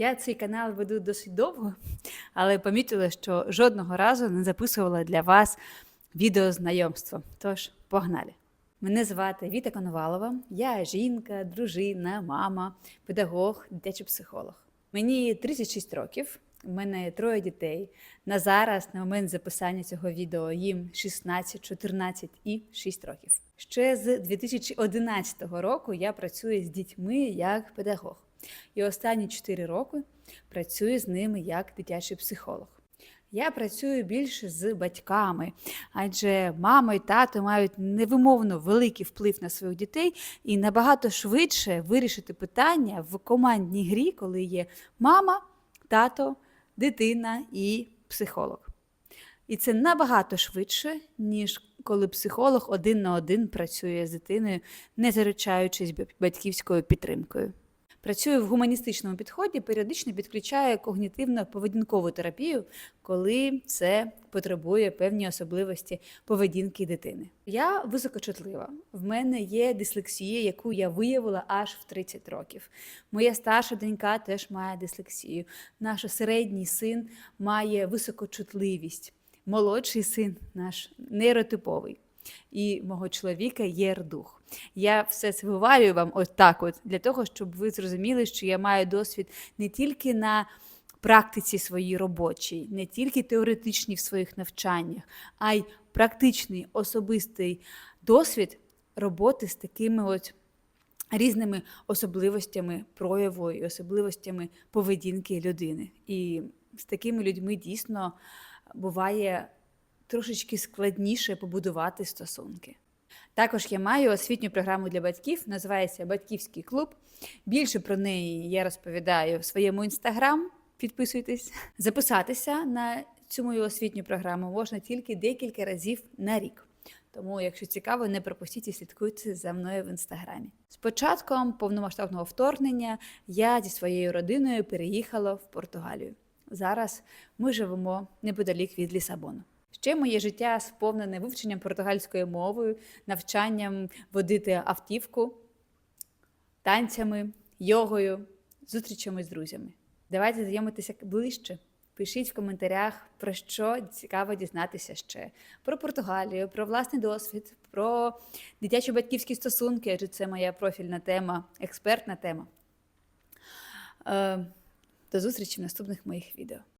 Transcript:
Я цей канал веду досить довго, але помітила, що жодного разу не записувала для вас відео знайомства. Тож, погнали! Мене звати Віта Коновалова. Я жінка, дружина, мама, педагог, дитячий психолог. Мені 36 років. У мене троє дітей. На зараз, на момент записання цього відео, їм 16, 14 і 6 років. Ще з 2011 року я працюю з дітьми як педагог. І останні 4 роки працюю з ними як дитячий психолог. Я працюю більше з батьками, адже мама і тато мають невимовно великий вплив на своїх дітей і набагато швидше вирішити питання в командній грі, коли є мама, тато, дитина і психолог. І це набагато швидше, ніж коли психолог один на один працює з дитиною, не заручаючись батьківською підтримкою. Працюю в гуманістичному підході, періодично підключаю когнітивно-поведінкову терапію, коли це потребує певні особливості поведінки дитини. Я високочутлива. В мене є дислексія, яку я виявила аж в 30 років. Моя старша донька теж має дислексію. Наш середній син має високочутливість. Молодший син наш нейротиповий. І мого чоловіка є рдух. Я все це вивалюю вам от от для того, щоб ви зрозуміли, що я маю досвід не тільки на практиці своїй робочій, не тільки теоретичній в своїх навчаннях, а й практичний особистий досвід роботи з такими от різними особливостями прояву і особливостями поведінки людини. І з такими людьми дійсно буває трошечки складніше побудувати стосунки. Також я маю освітню програму для батьків, називається Батьківський клуб. Більше про неї я розповідаю в своєму інстаграм. Підписуйтесь. Записатися на цю мою освітню програму можна тільки декілька разів на рік. Тому, якщо цікаво, не пропустіть і слідкуйте за мною в інстаграмі. З початком повномасштабного вторгнення я зі своєю родиною переїхала в Португалію. Зараз ми живемо неподалік від Лісабону. Ще моє життя сповнене вивченням португальської мови, навчанням водити автівку, танцями, йогою, зустрічами з друзями. Давайте знайомитися ближче. Пишіть в коментарях, про що цікаво дізнатися ще: про Португалію, про власний досвід, про дитячо-батьківські стосунки, адже це моя профільна тема, експертна тема. Е, До зустрічі в наступних моїх відео.